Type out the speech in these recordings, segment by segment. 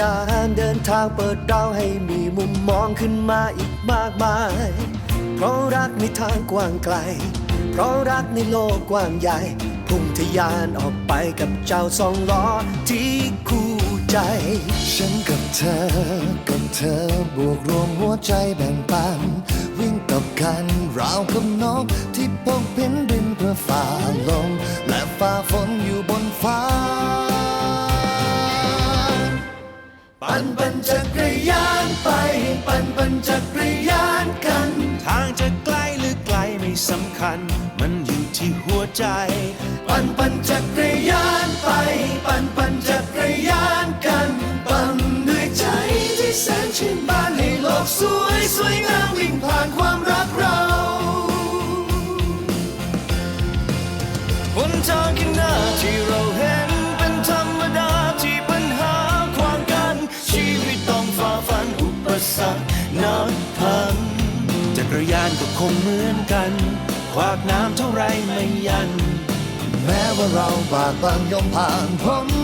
การเดินทางเปิดเราให้มีมุมมองขึ้นมาอีกมากมาย เพราะรักในทางกว้างไกล เพราะรักในโลกกว้างใหญ่ พุ่งทะยานออกไปกับเจ้าสองล้อที่คู่ใจ ฉันกับเธอ กับเธอบวกรวมหัวใจแบ่งปัน วิ่งกับกันราวกับนกที่พกพินบินเพื่อฝ่าลมและฝ่าฝนอยู่บนฟ้า ปั่นปั่นจักรยานไป ปั่นปั่นจักรยาน รยานก็คงเหมือนกัน ขวากน้ำเท่าไรไม่ยัน แม้ว่าเราบากบังยอมผ่านพ้น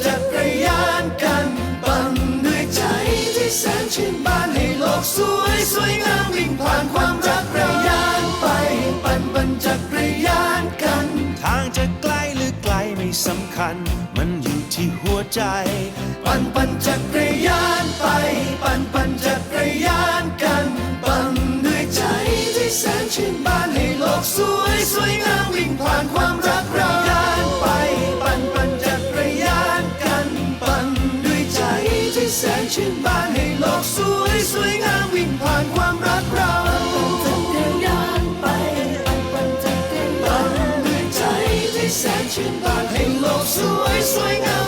ปั่นปั่นจักรยานไป ปั่นปั่นจักรยานกันปั่นด้วยใจที่แสนชื่นบานให้โลกสวยสวยงามวิ่งผ่านความรักเราการไป ปั่นปั่นจักรยานกันปั่นด้วยใจที่แสนชื่นบานให้โลกสวยสวยงามวิ่งผ่านความรักเราแสนชื่นบานให้โลกสวยสวยงาม